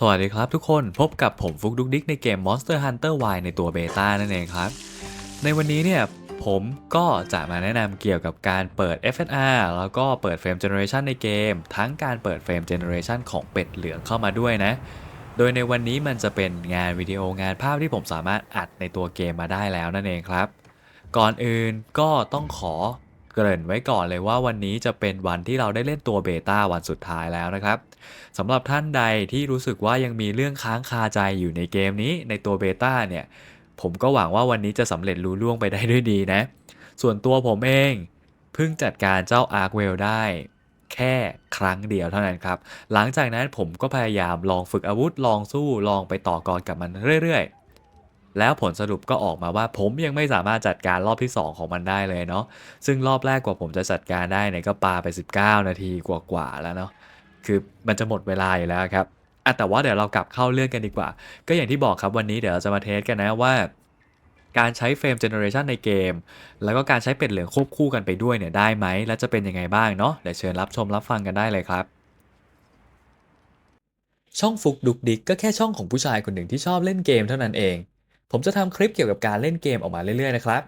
สวัสดีครับทุกคนพบกับผมฟุกดุกดิกในเกม Monster Hunter Y ในตัวเบต้านั่นเองครับ ในวันนี้เนี่ยผมก็จะมาแนะนำเกี่ยวกับการเปิด FSR แล้วก็เปิดเฟรม Generation ในเกม ทั้งการเปิดเฟรม Generation ของเป็ดเหลืองเข้ามาด้วยนะ โดยในวันนี้มันจะเป็นงานวิดีโองานภาพที่ผมสามารถอัดในตัวเกมมาได้แล้วนั่นเองครับ ก่อนอื่นก็ต้องขอ เกริ่นไว้ก่อนเลยว่าวันนี้จะเป็นวันที่เราได้เล่นตัวเบต้าวันสุดท้ายแล้วนะครับสำหรับท่านใดที่รู้สึกว่ายังมีเรื่องค้างคาใจอยู่ในเกมนี้ในตัวเบต้าเนี่ยผมก็หวังว่าวันนี้จะสำเร็จรู้ล่วงไปได้ด้วยดีนะ ส่วนตัวผมเองเพิ่งจัดการเจ้าอาร์คเวลได้แค่ครั้งเดียวเท่านั้นครับ หลังจากนั้นผมก็พยายามลองฝึกอาวุธลองสู้ลองไปต่อกรกับมันเรื่อยๆ แล้วผลสรุปก็ออกมาว่าผมยังไม่สามารถจัดการรอบที่ 2 ของมันได้เลยเนาะซึ่งรอบแรกกว่าผมจะจัดการได้เนี่ยก็ปาไป 19 นาทีกว่าๆแล้วเนาะคือมันจะหมดเวลาอยู่แล้วครับอะแต่ว่าเดี๋ยวเรากลับเข้าเรื่องกันดีกว่า ก็อย่างที่บอกครับวันนี้เดี๋ยวเราจะมาเทสกันนะว่าการใช้เฟรมเจเนอเรชันในเกม แล้วก็การใช้เป็ดเหลืองควบคู่กันไปด้วยเนี่ยได้ไหม และจะเป็นยังไงบ้างเนาะเดี๋ยวเชิญรับชมรับฟังกันได้เลยครับ ช่องฟุกดุกดิกก็แค่ช่องของผู้ชายคนหนึ่งที่ชอบเล่นเกมเท่านั้นเอง ผมจะทำคลิปเกี่ยวกับการเล่นเกมออกมาเรื่อยๆนะครับ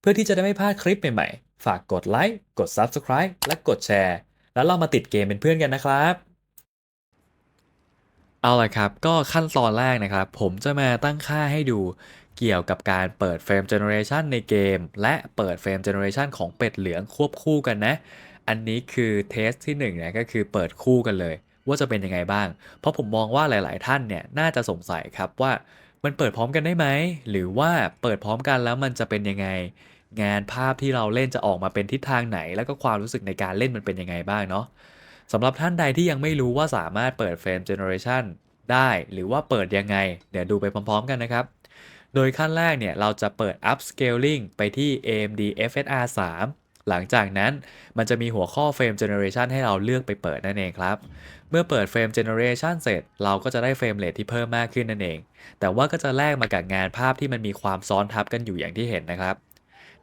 เพื่อที่จะได้ไม่พลาดคลิปใหม่ๆ ฝากกดไลค์ กด Subscribe และกดแชร์ แล้วเรามาติดเกมเป็นเพื่อนกันนะครับ เอาละครับ ก็ขั้นตอนแรกนะครับ ผมจะมาตั้งค่าให้ดูเกี่ยวกับการเปิดเฟรมเจเนอเรชันในเกม และเปิดเฟรมเจเนอเรชันของเป็ดเหลืองควบคู่กันนะ อันนี้คือเทสที่1นี่ยก็คือเปิดคู่กันเลย ว่าจะเป็นยังไงบ้าง เพราะผมมองว่าหลาย ๆ ท่านเนี่ยน่าจะสงสัยครับว่า มันเปิดพร้อมกันได้ไหม หรือว่าเปิดพร้อมกันแล้วมันจะเป็นยังไง งานภาพที่เราเล่นจะออกมาเป็นทิศทางไหน แล้วก็ความรู้สึกในการเล่นมันเป็นยังไงบ้างเนาะสำหรับท่านใดที่ยังไม่รู้ว่าสามารถเปิดเฟรมเจเนอเรชันได้ หรือว่าเปิดยังไง เดี๋ยวดูไปพร้อม ๆ กันนะครับ โดยขั้นแรกเนี่ยเราจะเปิด upscaling ไปที่ AMD FSR 3 หลังจากนั้นมันจะมีหัวข้อ Frame Generation ให้เราเลือกไปเปิดนั่นเองครับ เมื่อเปิด Frame Generation เสร็จ เราก็จะได้เฟรมเรทที่เพิ่มมากขึ้นนั่นเอง แต่ว่าก็จะแลกมากับงานภาพที่มันมีความซ้อนทับกันอยู่อย่างที่เห็นนะครับ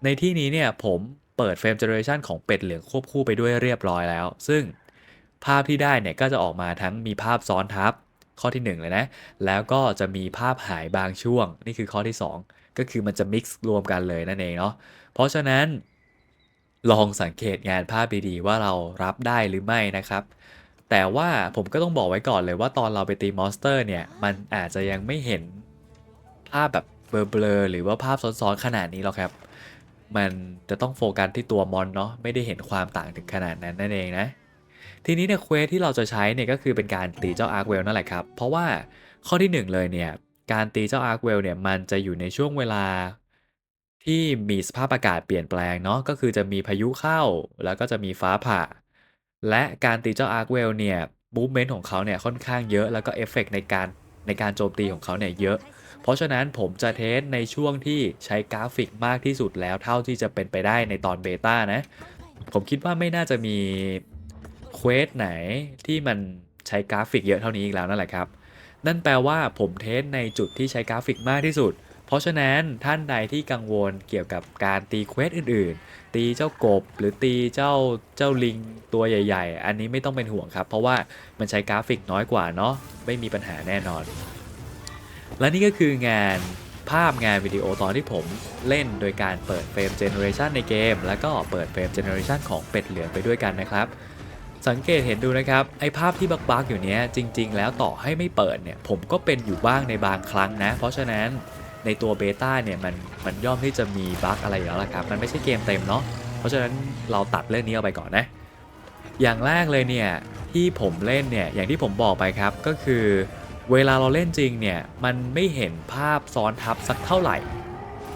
ในที่นี้เนี่ยผมเปิด Frame Generation ของเป็ดเหลืองควบคู่ไปด้วยเรียบร้อยแล้ว ซึ่งภาพที่ได้เนี่ยก็จะออกมาทั้งมีภาพซ้อนทับข้อที่ 1 เลยนะ แล้วก็จะมีภาพหายบางช่วง นี่คือข้อที่ 2 ก็คือมันจะมิกซ์รวมกันเลยนั่นเองเนาะ เพราะฉะนั้น ลองสังเกตงานภาพดีๆ ว่าเรารับได้หรือไม่นะครับ แต่ว่าผมก็ต้องบอกไว้ก่อนเลยว่าตอนเราไปตีมอนสเตอร์เนี่ย มันอาจจะยังไม่เห็นภาพแบบเบลอๆหรือว่าภาพซ้อนๆขนาดนี้หรอกครับ มันจะต้องโฟกัสที่ตัวมอนเนาะไม่ได้เห็นความต่างถึงขนาดนั้นนั่นเองนะ ทีนี้เนี่ยเควสที่เราจะใช้เนี่ยก็คือเป็นการตีเจ้าอาร์คเวลนั่นแหละครับ เพราะว่าข้อที่ 1 เลยเนี่ยการตีเจ้าอาร์คเวลเนี่ยมันจะอยู่ในช่วงเวลา ที่มีสภาพอากาศเปลี่ยนแปลงเนาะ ก็คือจะมีพายุเข้า แล้วก็จะมีฟ้าผ่า และการตีเจ้าอาร์คเวลเนี่ยมูฟเมนต์ของเขาเนี่ยค่อนข้างเยอะ แล้วก็เอฟเฟกในการในการโจมตีของเขาเนี่ยเยอะ เพราะฉะนั้นผมจะเทสในช่วงที่ใช้กราฟิกมากที่สุดแล้วเท่าที่จะเป็นไปได้ในตอนเบต้านะ ผมคิดว่าไม่น่าจะมีเควสไหนที่มันใช้กราฟิกเยอะเท่านี้อีกแล้วนั่นแหละครับ นั่นแปลว่าผมเทสในจุดที่ใช้กราฟิกมากที่สุด เพราะฉะนั้นท่านใดที่กังวลเกี่ยวกับการตีเควสอื่น ๆ ตีเจ้ากบหรือตีเจ้าเจ้าลิงตัวใหญ่ ๆ อันนี้ไม่ต้องเป็นห่วงครับ เพราะว่ามันใช้กราฟิกน้อยกว่าเนาะไม่มีปัญหาแน่นอน และนี่ก็คืองานภาพงานวิดีโอตอนที่ผมเล่นโดยการเปิดเฟรมเจเนอเรชันในเกม แล้วก็เปิดเฟรมเจเนอเรชันของเป็ดเหลืองไปด้วยกันนะครับสังเกตเห็นดูนะครับ ไอภาพที่บักๆอยู่เนี้ยจริง ๆ แล้วต่อให้ไม่เปิดเนี่ย ผมก็เป็นอยู่บ้างในบางครั้งนะ เพราะฉะนั้น ในตัวเบต้าเนี่ยมันมันย่อมที่จะมีบั๊กอะไรอยู่แล้วล่ะครับ มันไม่ใช่เกมเต็มเนาะเพราะฉะนั้นเราตัดเรื่องนี้ออกไปก่อนนะ อย่างแรกเลยเนี่ยที่ผมเล่นเนี่ยอย่างที่ผมบอกไปครับก็คือเวลาเราเล่นจริงเนี่ยมันไม่เห็นภาพซ้อนทับสักเท่าไหร่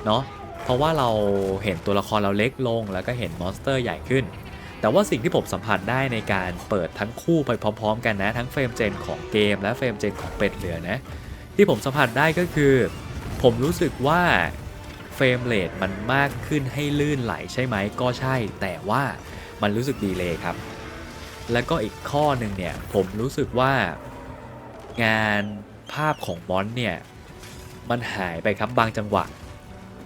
เนาะเพราะว่าเราเห็นตัวละครเราเล็กลง แล้วก็เห็นมอนสเตอร์ใหญ่ขึ้น แต่ว่าสิ่งที่ผมสัมผัสได้ในการเปิดทั้งคู่ไปพร้อมๆ กันนะ ทั้งเฟรมเจนของเกมและเฟรมเจนของเป็ดเหลือนะที่ผมสัมผัสได้ก็คือ ผมรู้สึกว่าเฟรมเรทมันมากขึ้นให้ลื่นไหลใช่ไหมก็ใช่ แต่ว่ามันรู้สึกดีเลยครับ แล้วก็อีกข้อหนึ่งเนี่ยผมรู้สึกว่างานภาพของมอนเนี่ยมันหายไปครับบางจังหวะ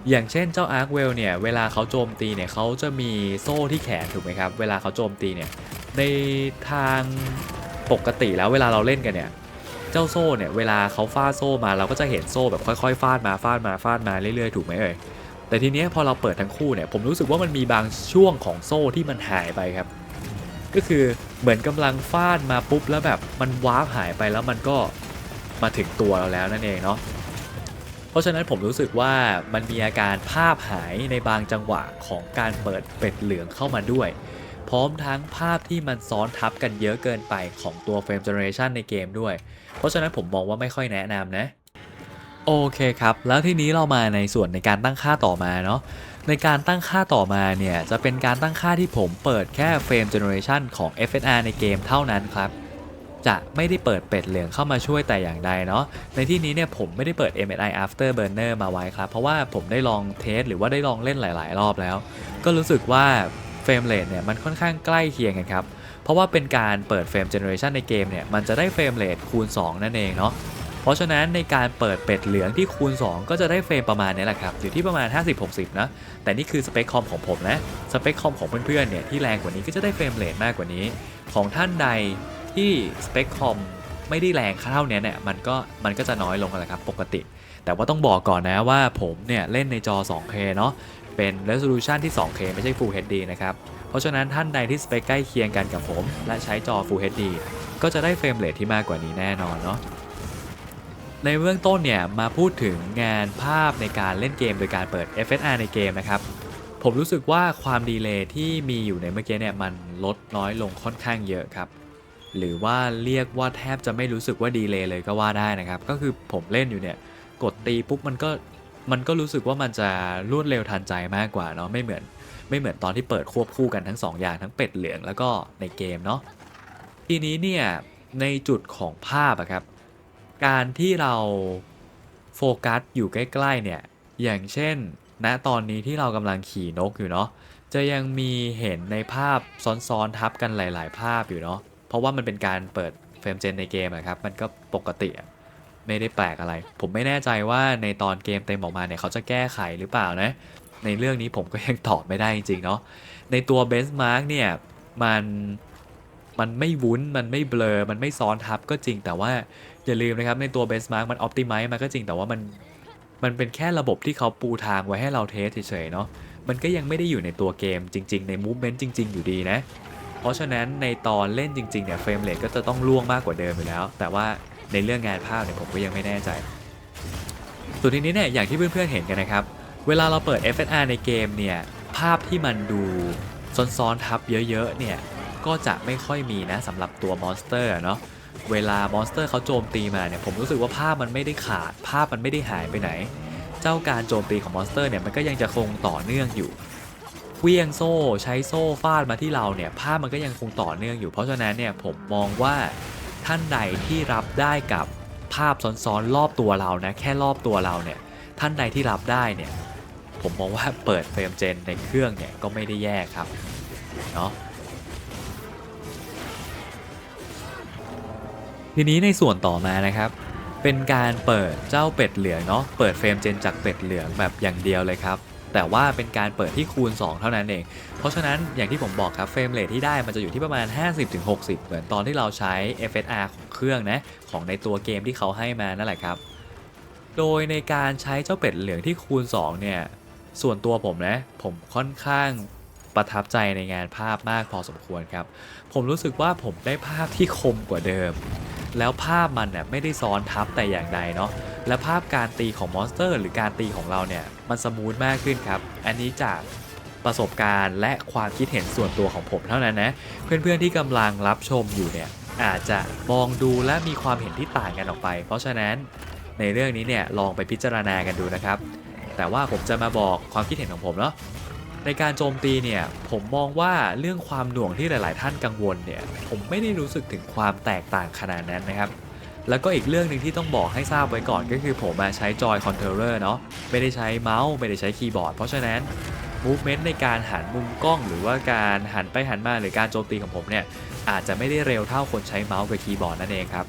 อย่างเช่นเจ้าอาร์คเวลเนี่ยเวลาเขาโจมตีเนี่ยเขาจะมีโซ่ที่แขนถูกไหมครับ เวลาเขาโจมตีเนี่ยในทางปกติแล้วเวลาเราเล่นกันเนี่ย เจ้าโซ่เนี่ยเวลาเขาฟาดโซ่มาเราก็จะเห็นโซ่แบบค่อยๆฟาดมาฟาดมาฟาดมาเรื่อยๆถูกไหมเอ่ยแต่ทีเนี้ยพอเราเปิดทั้งคู่เนี่ยผมรู้สึกว่ามันมีบางช่วงของโซ่ที่มันหายไปครับ ก็คือเหมือนกำลังฟาดมาปุ๊บแล้วแบบมันวาหายไปแล้วมันก็มาถึงตัวเราแล้วนั่นเองเนาะเพราะฉะนั้นผมรู้สึกว่ามันมีอาการภาพหายในบางจังหวะของการเปิดเป็ดเหลืองเข้ามาด้วย พร้อมทั้งภาพที่มันซ้อนทับกันเยอะเกินไปของตัวเฟรมเจเนเรชันในเกมด้วย เพราะฉะนั้นผมมองว่าไม่ค่อยแนะนำนะ โอเคครับ แล้วทีนี้เรามาในส่วนในการตั้งค่าต่อมาเนาะในการตั้งค่าต่อมาเนี่ย จะเป็นการตั้งค่าที่ผมเปิดแค่เฟรมเจเนอเรชันของ FSR ในเกมเท่านั้นครับจะไม่ได้เปิดเป็ดเหลืองเข้ามาช่วยแต่อย่างใดเนาะ ในที่นี้เนี่ยผมไม่ได้เปิด MSI Afterburner มาไว้ครับ เพราะว่าผมได้ลองเทสหรือว่าได้ลองเล่นหลาย ๆ รอบแล้ว ก็รู้สึกว่า รมเรทเนี่ยมันค่อนข้างใกล้เคียงกันครับ เพราะว่าเป็นการเปิดเฟรมเจเนอเรชันในเกมเนี่ยมันจะได้เฟรมเรทคูณ 2 นั่นเองเนาะเพราะฉะนั้นในการเปิดเป็ดเหลืองที่คูณ 2 ก็จะได้เฟรมประมาณนี้แหละครับอยู่ที่ประมาณ 50-60 นะ แต่นี่คือสเปคคอมของผมนะ สเปคคอมของเพื่อนๆเนี่ยที่แรงกว่านี้ก็จะได้เฟรมเรทมากกว่านี้ ของท่านใดที่สเปคคอมไม่ได้แรงเท่านี้เนี่ยมันก็มันก็จะน้อยลงกันแหละครับปกติ แต่ว่าต้องบอกก่อนนะว่าผมเนี่ยเล่นในจอ 2K เนาะ เป็น resolution ที่ 2K ไม่ใช่ Full HD นะครับ เพราะฉะนั้นท่านใดที่สเปคใกล้เคียงกันกับผม และใช้จอ Full HD ก็จะได้เฟรมเรทที่มากกว่านี้แน่นอนเนาะในเบื้องต้นเนี่ยมาพูดถึงงานภาพในการเล่นเกมโดยการเปิด FSR ในเกมนะครับ ผมรู้สึกว่าความดีเลย์ที่มีอยู่ในเมื่อกี้เนี่ยมันลดน้อยลงค่อนข้างเยอะครับหรือว่าเรียกว่าแทบจะไม่รู้สึกว่าดีเลย์เลยก็ว่าได้นะครับ ก็คือผมเล่นอยู่เนี่ย กดตีปุ๊บมันก็ มันก็รู้สึกว่ามันจะรวดเร็วทันใจมากกว่าเนาะไม่เหมือนไม่เหมือนตอนที่เปิดควบคู่กันทั้งสองอย่างทั้งเป็ดเหลืองแล้วก็ในเกมเนาะทีนี้เนี่ยในจุดของภาพอะครับ การที่เราโฟกัสอยู่ใกล้ๆเนี่ยอย่างเช่นณตอนนี้ที่เรากำลังขี่นกอยู่เนาะจะยังมีเห็นในภาพซ้อนๆทับกันหลาย ๆ ภาพอยู่เนาะเพราะว่ามันเป็นการเปิดเฟรมเจนในเกมอะครับมันก็ปกติอะ ไม่ได้แปลกอะไร ผมไม่แน่ใจว่าในตอนเกมเต็มออกมาเนี่ยเขาจะแก้ไขหรือเปล่านะ ในเรื่องนี้ผมก็ยังตอบไม่ได้จริงๆเนาะในตัวเบนซ์มาร์กเนี่ยมันมันไม่วุ้นมันไม่เบลอ มันไม่ซ้อนทับก็จริงแต่ว่าอย่าลืมนะครับในตัว Benchmark มัน Optimize มาก็จริงแต่ว่ามันมันเป็นแค่ระบบที่เขาปูทางไว้ให้เราเทสเฉยๆเนาะมันก็ยังไม่ได้อยู่ในตัวเกมจริง ๆ ใน Movement จริง ๆ อยู่ดีนะ เพราะฉะนั้นในตอนเล่นจริงๆเนี่ยเฟรมเรทก็จะต้องล่วงมากกว่าเดิมอยู่แล้ว แต่ว่า ในเรื่องงานภาพเนี่ยผมก็ยังไม่แน่ใจส่วนทีนี้เนี่ยอย่างที่เพื่อนๆเห็นกันนะครับ เวลาเราเปิด FSR ในเกมเนี่ยภาพที่มันดูซ้อนๆทับเยอะๆเนี่ยก็จะไม่ค่อยมีนะสำหรับตัวมอนสเตอร์เนาะเวลามอนสเตอร์เขาโจมตีมาเนี่ยผมรู้สึกว่าภาพมันไม่ได้ขาด ภาพมันไม่ได้หายไปไหน เจ้าการโจมตีของมอนสเตอร์เนี่ยมันก็ยังจะคงต่อเนื่องอยู่เวียงโซ่ใช้โซ่ฟาดมาที่เราเนี่ยภาพมันก็ยังคงต่อเนื่องอยู่ เพราะฉะนั้นเนี่ยผมมองว่า ท่านใดที่รับได้กับภาพซ้อนๆรอบตัวเรานะแค่รอบตัวเราเนี่ยท่านใดที่รับได้เนี่ยผมมองว่าเปิดเฟรมเจนในเครื่องเนี่ยก็ไม่ได้แย่ครับเนาะทีนี้ในส่วนต่อมานะครับ เป็นการเปิดเจ้าเป็ดเหลืองเนาะเปิดเฟรมเจนจากเป็ดเหลืองแบบอย่างเดียวเลยครับ แต่ว่าเป็นการเปิดที่คูณ 2 เท่านั้นเอง เพราะฉะนั้นอย่างที่ผมบอกครับเฟรมเรทที่ได้มันจะอยู่ที่ประมาณ 50-60 เหมือนตอนที่เราใช้ FSR ของเครื่องนะของในตัวเกมที่เขาให้มานั่นแหละครับ โดยในการใช้เจ้าเป็ดเหลืองที่คูณ 2 เนี่ยส่วนตัวผมนะผมค่อนข้างประทับใจในงานภาพมากพอสมควรครับ ผมรู้สึกว่าผมได้ภาพที่คมกว่าเดิม แล้วภาพมันเนี่ยไม่ได้ซ้อนทับแต่อย่างใดเนาะ และภาพการตีของมอนสเตอร์ หรือการตีของเราเนี่ย มันสมูทมากขึ้นครับ อันนี้จากประสบการณ์และความคิดเห็นส่วนตัวของผมเท่านั้นนะ เพื่อนๆที่กำลังรับชมอยู่เนี่ย อาจจะมองดูและมีความเห็นที่ต่างกันออกไป เพราะฉะนั้นในเรื่องนี้เนี่ยลองไปพิจารณากันดูนะครับ แต่ว่าผมจะมาบอกความคิดเห็นของผมเนาะในการโจมตีเนี่ยผมมองว่าเรื่องความหน่วงที่หลาย ๆ ท่านกังวลเนี่ยผมไม่ได้รู้สึกถึงความแตกต่างขนาดนั้นนะครับ แล้วก็อีกเรื่องหนึ่งที่ต้องบอกให้ทราบไว้ก่อนก็คือผมมาใช้จอยคอนโทรลเลอร์เนาะไม่ได้ใช้เมาส์ไม่ได้ใช้คีย์บอร์ดเพราะฉะนั้น movement ในการหันมุมกล้อง หรือว่าการหันไปหันมาหรือการโจมตีของผมเนี่ยอาจจะไม่ได้เร็วเท่าคนใช้เมาส์กับคีย์บอร์ดนั่นเองครับ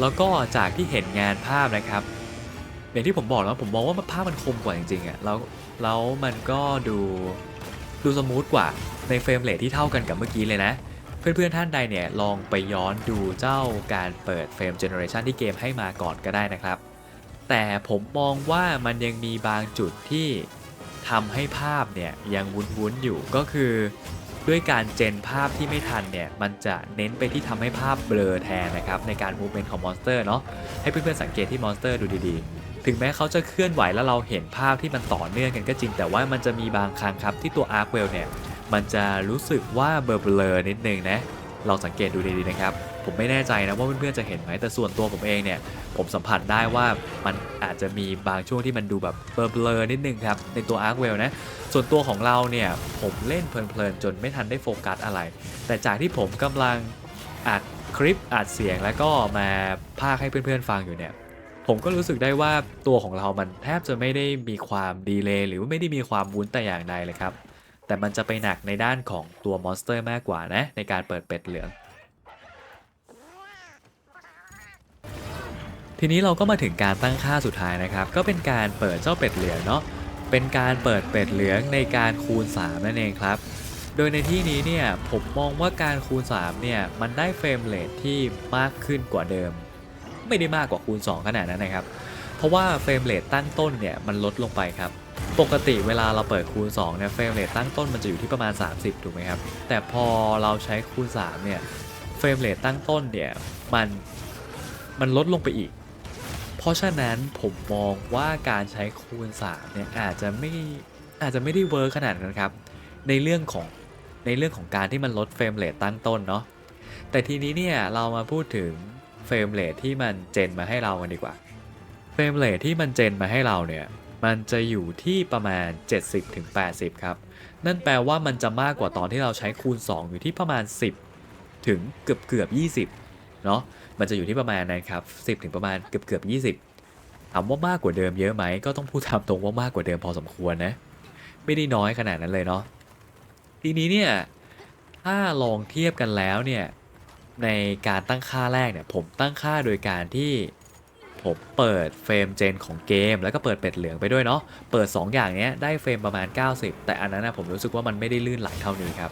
แล้วก็จากที่เห็นงานภาพนะครับอย่างที่ผมบอกแล้วผมมองว่าภาพมันคมกว่าจริงๆอะ่ะแล้วแล้วมันก็ดูดูสมูทกว่าในเฟรมเรทที่เท่ากันกับเมื่อกี้เลยนะ เพื่อนๆท่านใดเนี่ยลองไปย้อนดูเจ้าการเปิดเฟรมเจเนอเรชันที่เกมให้มาก่อนก็ได้นะครับ แต่ผมมองว่ามันยังมีบางจุดที่ทำให้ภาพเนี่ยยังวุ้นๆอยู่ก็คือด้วยการเจนภาพที่ไม่ทันเนี่ย มันจะเน้นไปที่ทำให้ภาพเบลอแทนนะครับ ในการมูฟเมนต์ของมอนสเตอร์เนาะให้เพื่อนๆสังเกตที่มอนสเตอร์ดูดีๆ ถึงแม้เขาจะเคลื่อนไหวแล้วเราเห็นภาพที่มันต่อเนื่องกันก็จริง แต่ว่ามันจะมีบางครั้งครับที่ตัวอาร์คเวลเนี่ย มันจะรู้สึกว่าเบลอๆนิดนึงนะลองสังเกตดูดีๆนะครับ ผมไม่แน่ใจนะว่าเพื่อนๆจะเห็นไหมแต่ส่วนตัวผมเองเนี่ย ผมสัมผัสได้ว่ามันอาจจะมีบางช่วงที่มันดูแบบเบลอๆนิดนึงครับ ในตัว Arc w e l l นะ ส่วนตัวของเราเนี่ย ผมเล่นเพลินๆ จนไม่ทันได้โฟกัสอะไร แต่จากที่ผมกำลังอัดคลิปอัดเสียงแล้วก็มาพากให้เพื่อนๆฟังอยู่เนี่ยผมก็รู้สึกได้ว่าตัวของเรามันแทบจะไม่ได้มีความดีเลย์หรือว่าไม่ได้มีความวุ้นแต่อย่างใดเลยครับ แต่มันจะไปหนักในด้านของตัวมอนสเตอร์มากกว่านะ ในการเปิดเป็ดเหลือง ทีนี้เราก็มาถึงการตั้งค่าสุดท้ายนะครับ ก็เป็นการเปิดเจ้าเป็ดเหลืองเนาะเป็นการเปิดเป็ดเหลืองในการคูณ 3 นั่นเองครับ โดยในที่นี้เนี่ยผมมองว่าการคูณ 3 เนี่ยมันได้เฟรมเรทที่มากขึ้นกว่าเดิม ไม่ได้มากกว่าคูณ 2 ขนาดนั้นนะครับ เพราะว่าเฟรมเรทตั้งต้นเนี่ยมันลดลงไปครับ ปกติเวลาเราเปิดคูณ2เนี่ยเฟรมเรทตั้งต้นมันจะอยู่ที่ประมาณ 30 ถูกไหมครับ แต่พอเราใช้คูณ3เนี่ยเฟรมเรทตั้งต้นเนี่ยมันมันลดลงไปอีก เพราะฉะนั้นผมมองว่าการใช้คูณ3เนี่ยอาจจะไม่อาจจะไม่ได้เวิร์คขนาดนั้นครับ ในเรื่องของในเรื่องของการที่มันลดเฟรมเรทตั้งต้นเนาะแต่ทีนี้เนี่ยเรามาพูดถึงเฟรมเรทที่มันเจนมาให้เรากันดีกว่าเฟรมเรทที่มันเจนมาให้เราเนี่ย มันจะอยู่ที่ประมาณ 70-80 ครับ นั่นแปลว่ามันจะมากกว่าตอนที่เราใช้คูณ 2 อยู่ที่ประมาณ 10 ถึงเกือบเกือบ20 เนาะมันจะอยู่ที่ประมาณนั้นครับ 10 ถึงประมาณเกือบเกือบ20ถามว่ามากกว่าเดิมเยอะไหม ก็ต้องพูดตามตรงว่ามากกว่าเดิมพอสมควรนะ ไม่ได้น้อยขนาดนั้นเลยเนาะทีนี้เนี่ยถ้าลองเทียบกันแล้วเนี่ยในการตั้งค่าแรกเนี่ยผมตั้งค่าโดยการที่ ผมเปิดเฟรมเจนของเกม แล้วก็เปิดเป็ดเหลืองไปด้วยเนาะเปิด 2 อย่างนี้ได้เฟรมประมาณ 90 แต่อันนั้นนะผมรู้สึกว่ามันไม่ได้ลื่นไหลเท่านี้ครับ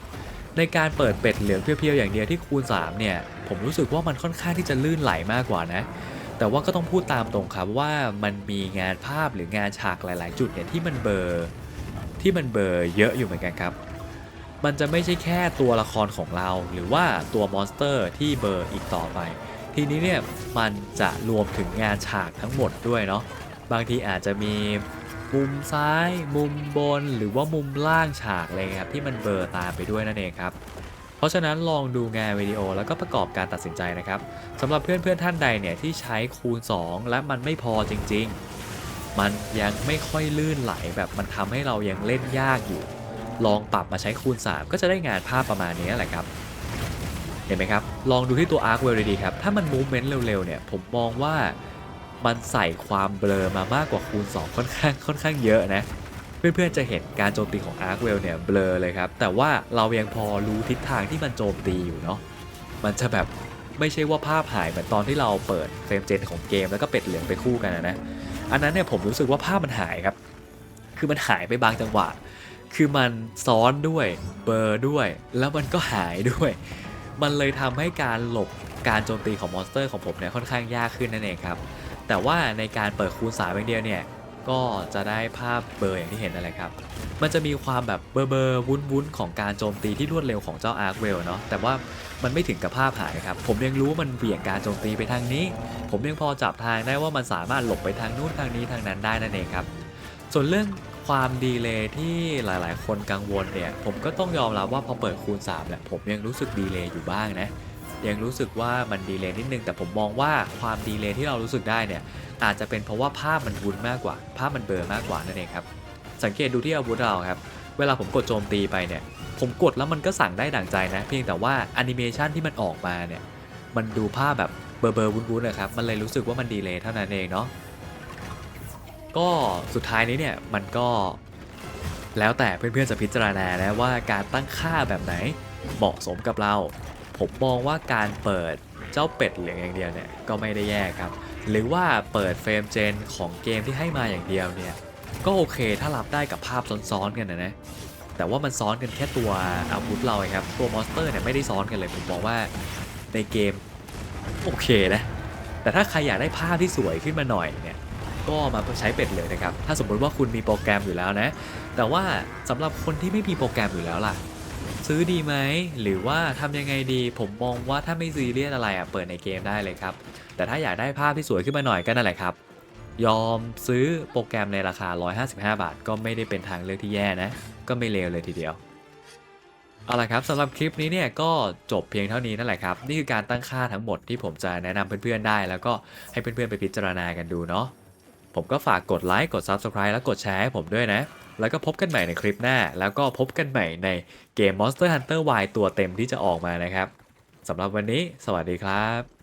ในการเปิดเป็ดเหลืองเพียวๆอย่างเดียวที่คูณ 3 เนี่ย ผมรู้สึกว่ามันค่อนข้างที่จะลื่นไหลมากกว่านะ แต่ว่าก็ต้องพูดตามตรงครับว่ามันมีงานภาพหรืองานฉากหลาย ๆ จุดเนี่ยที่มันเบอร์ที่มันเบอร์เยอะอยู่เหมือนกันครับ มันจะไม่ใช่แค่ตัวละครของเรา หรือว่าตัวมอนสเตอร์ที่เบอร์อีกต่อไป ทีนี้เนี่ยมันจะรวมถึงงานฉากทั้งหมดด้วยเนาะบางทีอาจจะมีมุมซ้าย มุมบนหรือว่ามุมล่างฉากอะไรเงี้ยครับที่มันเบลอตามไปด้วยนั่นเองครับ เพราะฉะนั้นลองดูงานวิดีโอแล้วก็ประกอบการตัดสินใจนะครับสำหรับเพื่อนๆท่านใดเนี่ยที่ใช้คูณ 2 และมันไม่พอจริง ๆ มันยังไม่ค่อยลื่นไหลแบบมันทำให้เรายังเล่นยากอยู่ ลองปรับมาใช้คูณ 3 ก็จะได้งานภาพประมาณนี้แหละครับ เห็นไหมครับ ลองดูที่ตัว Arc w e l l ดีครับ ถ้ามัน Movement เร็วๆเนี่ย ผมมองว่ามันใส่ความเบลอมามากกว่าคูณ 2 ค่อนข้างค่อนข้างเยอะนะ เพื่อนๆจะเห็นการโจมตีของ Arc w e l l เนี่ยเบลอเลยครับ แต่ว่าเรายังพอรู้ทิศทางที่มันโจมตีอยู่เนาะ มันจะแบบไม่ใช่ว่าภาพหายเหมือนตอนที่เราเปิดเฟรมเจนของเกมแล้วก็เป็ดเหลืองไปคู่กันนะนะอันนั้นเนี่ยผมรู้สึกว่าภาพมันหายครับ คือมันหายไปบางจังหวะ คือมันซ้อนด้วยเบลอร์ด้วย แล้วมันก็หายด้วย มันเลยทำให้การหลบการโจมตีของมอนสเตอร์ของผมเนี่ยค่อนข้างยากขึ้นนั่นเองครับ แต่ว่าในการเปิดคูณสามอย่างเดียวเนี่ยก็จะได้ภาพเบลออย่างที่เห็นนั่นแหละครับ มันจะมีความแบบเบลอเบอร์วุ้นวุ้นของการโจมตีที่รวดเร็วของเจ้าอาร์คเวลเนาะ แต่ว่ามันไม่ถึงกับภาพหายครับ ผมยังรู้ว่ามันเบี่ยงการโจมตีไปทางนี้ ผมยังพอจับทางได้ว่ามันสามารถหลบไปทางนู้นทางนี้ทางนั้นได้นั่นเองครับ ส่วนเรื่อง ความดีเลย์ที่หลายๆ คนกังวลเนี่ย ผมก็ต้องยอมรับว่าพอเปิดคูณ3เนี่ยผมยังรู้สึกดีเลย์อยู่บ้างนะ ยังรู้สึกว่ามันดีเลย์นิดนึง แต่ผมมองว่าความดีเลย์ที่เรารู้สึกได้เนี่ย อาจจะเป็นเพราะว่าภาพมันวุ้นมากกว่า ภาพมันเบลอมากกว่านั่นเองครับ สังเกตดูที่อาวุธเราครับ เวลาผมกดโจมตีไปเนี่ย ผมกดแล้วมันก็สั่งได้ดั่งใจนะ เพียงแต่ว่าแอนิเมชันที่มันออกมาเนี่ย มันดูภาพแบบเบลอๆวุ้นๆนะครับ มันเลยรู้สึกว่ามันดีเลย์เท่านั้นเองเนาะ ก็สุดท้ายนี้เนี่ยมันก็แล้วแต่เพื่อนๆจะพิจารณานะว่าการตั้งค่าแบบไหนเหมาะสมกับเรา ผมมองว่าการเปิดเจ้าเป็ดเหลืองอย่างเดียวเนี่ยก็ไม่ได้แย่ครับ หรือว่าเปิดเฟรมเจนของเกมที่ให้มาอย่างเดียวเนี่ยก็โอเคถ้ารับได้กับภาพซ้อนๆกันนะนะแต่ว่ามันซ้อนกันแค่ตัวอาวุธเราครับตัวมอนสเตอร์เนี่ยไม่ได้ซ้อนกันเลยผมมองว่าในเกมโอเคนะแต่ถ้าใครอยากได้ภาพที่สวยขึ้นมาหน่อยเนี่ย ก็มาใช้เป็ดเลยนะครับ ถ้าสมมติว่าคุณมีโปรแกรมอยู่แล้วนะ แต่ว่าสำหรับคนที่ไม่มีโปรแกรมอยู่แล้วล่ะ ซื้อดีไหม หรือว่าทำยังไงดี ผมมองว่าถ้าไม่ซีเรียสอะไรอะเปิดในเกมได้เลยครับ แต่ถ้าอยากได้ภาพที่สวยขึ้นมาหน่อยก็นั่นแหละครับ ยอมซื้อโปรแกรมในราคา 155 บาท ก็ไม่ได้เป็นทางเลือกที่แย่นะ ก็ไม่เลวเลยทีเดียวเอาละครับสำหรับคลิปนี้เนี่ยก็จบเพียงเท่านี้นั่นแหละครับ นี่คือการตั้งค่าทั้งหมดที่ผมจะแนะนำเพื่อนๆได้ แล้วก็ให้เพื่อนๆไปพิจารณากันดูเนาะ ผมก็ฝากกดไลค์กด Subscribe และกดแชร์ให้ผมด้วยนะ แล้วก็พบกันใหม่ในคลิปหน้า แล้วก็พบกันใหม่ในเกม Monster Hunter Y ตัวเต็มที่จะออกมานะครับสำหรับวันนี้ สวัสดีครับ